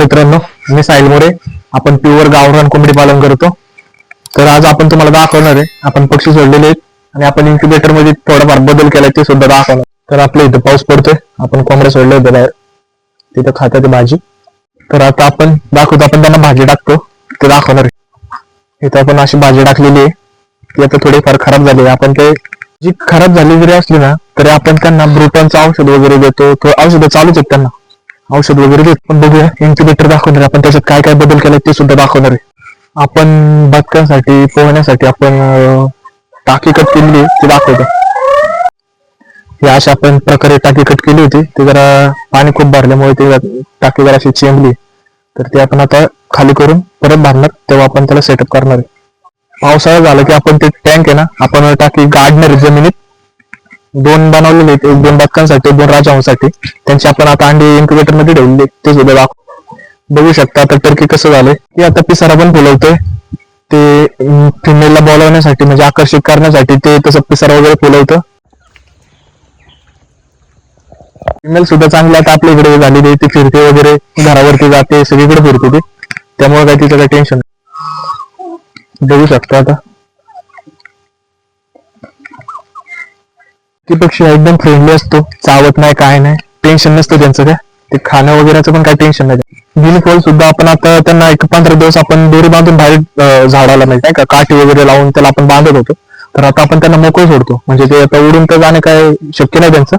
मित्रांनो मी साहिल मोरे. आपण प्युअर गावरान कोंबडी पालन करतो. तर आज आपण तुम्हाला दाखवणार आहे आपण पक्षी सोडलेले आहेत आणि आपण इन्क्युबेटरमध्ये थोडाफार बदल केलाय ते सुद्धा दाखवणार. तर आपल्या इथं पाऊस पडतोय आपण कोंबड्या सोडले होते बाहेर. तिथं खात्यात भाजी. तर आता आपण दाखवतो आपण त्यांना भाजी टाकतो ते दाखवणार आहे. इथं आपण अशी भाजी टाकलेली आहे ती आता थोडीफार खराब झाली आहे. आपण ते जी खराब झाली जरी असली ना तरी आपण त्यांना ब्रुटॉनचं औषध वगैरे देतो औषधं चालूच आहेत त्यांना. औषध वगैरे देत पण बघूया. इन्क्युबेटर दाखवणार आपण त्याच्यात काय काय बदल केला ते सुद्धा दाखवणार आहे. आपण बदकांसाठी पोहण्यासाठी आपण टाकी कट केलेली आहे, दाखवतो. या अशा आपण प्रकारे टाकी कट केली होती. ते जरा पाणी खूप भरल्यामुळे ते टाकी जरा अशी चेंबली. तर ते आपण आता खाली करून परत भरणार. तेव्हा आपण त्याला सेटअप करणार आहे. पावसाळा झाला की आपण ते टँक आहे ना आपण टाकी गाडणार आहे जमिनीत. दोन बनवलेले आहेत. एक दोन बदकांसाठी दोन राजांसाठी. त्यांची आपण आता अंडी इन्क्युबेटरमध्ये ठेवलेले ते सुद्धा दाखव बघू शकता. आता टर्की कसं झालंय. की आता पिसारा पण फुलवतोय. ते फिमेलला बोलवण्यासाठी म्हणजे आकर्षित करण्यासाठी ते तसं पिसारा वगैरे फुलवतं. फिमेल सुद्धा चांगली आता आपल्या इकडे झालेली ती फिरते वगैरे. घरावरती जाते. सगळीकडे फिरते ती. त्यामुळे काही तिचं काही टेन्शन बघू शकता आता. पक्षी एकदम फ्रेंडली असतो चावत नाही काय नाही. टेन्शन नसतं त्यांचं काय. ते खाणं वगैरेचं पण काही टेन्शन नाही. गिनीफॉल सुद्धा आपण आता त्यांना एक पंधरा दिवस आपण दोरी बांधून बाहेर झाडाला म्हणजे नाही का काठी वगैरे लावून त्याला आपण बांधत होतो. तर आता आपण त्यांना मोकळं सोडतो. म्हणजे ते आता उडून तर जाणं काय शक्य नाही त्यांचं.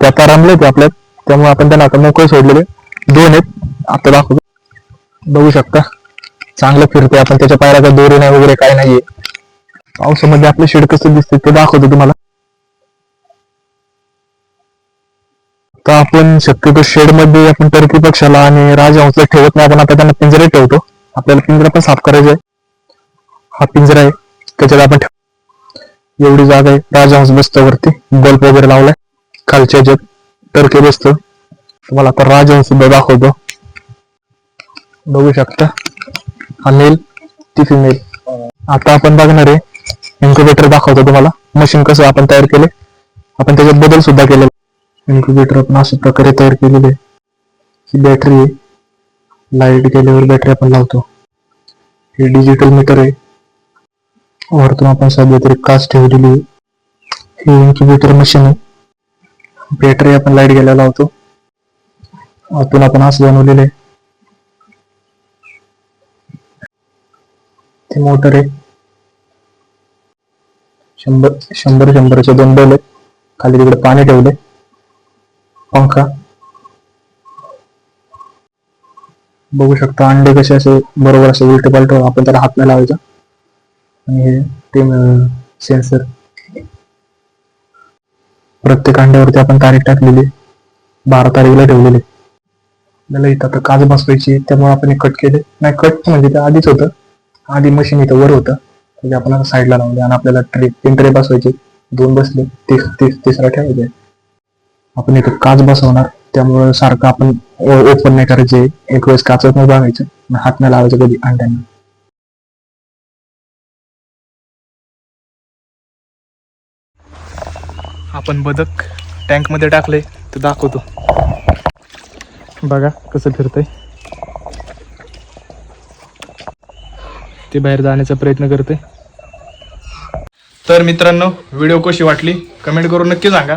ते आता रमले ते आपल्यात. त्यामुळे आपण त्यांना आता मोकळे सोडलेले दोन आहेत. आता दाखवतो. बघू शकता. चांगलं फिरते आपण. त्याच्या पायऱ्या दोरी नाही वगैरे काय नाहीये. पावसामध्ये आपलं शेड कसं दिसते ते दाखवतो तुम्हाला. तर आपण शक्यतो शेडमध्ये आपण टर्की पक्षाला आणि राजहंसला ठेवत नाही आपण आता त्यांना पिंजरे ठेवतो. आपल्याला पिंजरा पण साफ करायचा आहे. हा पिंजरा आहे त्याच्यात आपण ठेव एवढी जागा आहे. राजहंस बसतो वरती बल्ब वगैरे लावलाय. खालच्या जग टर्की बसतो. तुम्हाला आता राजहंस सुद्धा दाखवतो. बघू शकता. हा मेल ती फिमेल आता आपण बघणार आहे. इन्क्युबेटर दाखवतो तुम्हाला. मशीन कसं आपण तयार केले आपण त्याच्यात बदल सुद्धा केले इन्क्युबेटर आपण अशा प्रकारे तयार केलेले ही बॅटरी लाइट गेल्यावर बॅटरी आपण लावतो. हे डिजिटल मीटर आहे. वरतून आपण सध्या तरी काच ठेवलेली आहे. हे इन्क्युबेटर मशीन आहे. बॅटरी आपण लाइट गेल्या लावतो. आतून आपण असं बनवलेलं आहे. ते मोटर आहे. शंभर शंभर शंभरचे दोन बल आहेत. खाली तिकडे पाणी ठेवले पंखा. बघू शकता अंडे कसे असे बरोबर असे उलटे पालट आपण त्याला हात नाही लावायचा. आणि हे ते सेन्सर प्रत्येक अंड्यावरती आपण तारीख टाकलेली बारा तारीखला ठेवलेली त्याला इथं आता काच बसवायची त्यामुळे आपण हे कट केले. नाही कट म्हणजे ते आधीच होतं. आधी मशीन इथं वर होतं. म्हणजे आपण साईडला लावले आणि आपल्याला ट्रे तीन ट्रे बसवायचे. दोन बसले तीस तीस तिसरा ठेवायचे. आपण इथं काच बसवणार त्यामुळे सारखं आपण ओपन नाही करायचे एक वेळेस काच नाही बघायचं हात नाही लावायचं कधी अंड्यांना. आपण बदक टँकमध्ये टाकले ते दाखवतो. बघा कसं फिरतंय. ते बाहेर जाण्याचा प्रयत्न करते तर मित्रांनो व्हिडिओ कशी वाटली कमेंट करून नक्की सांगा.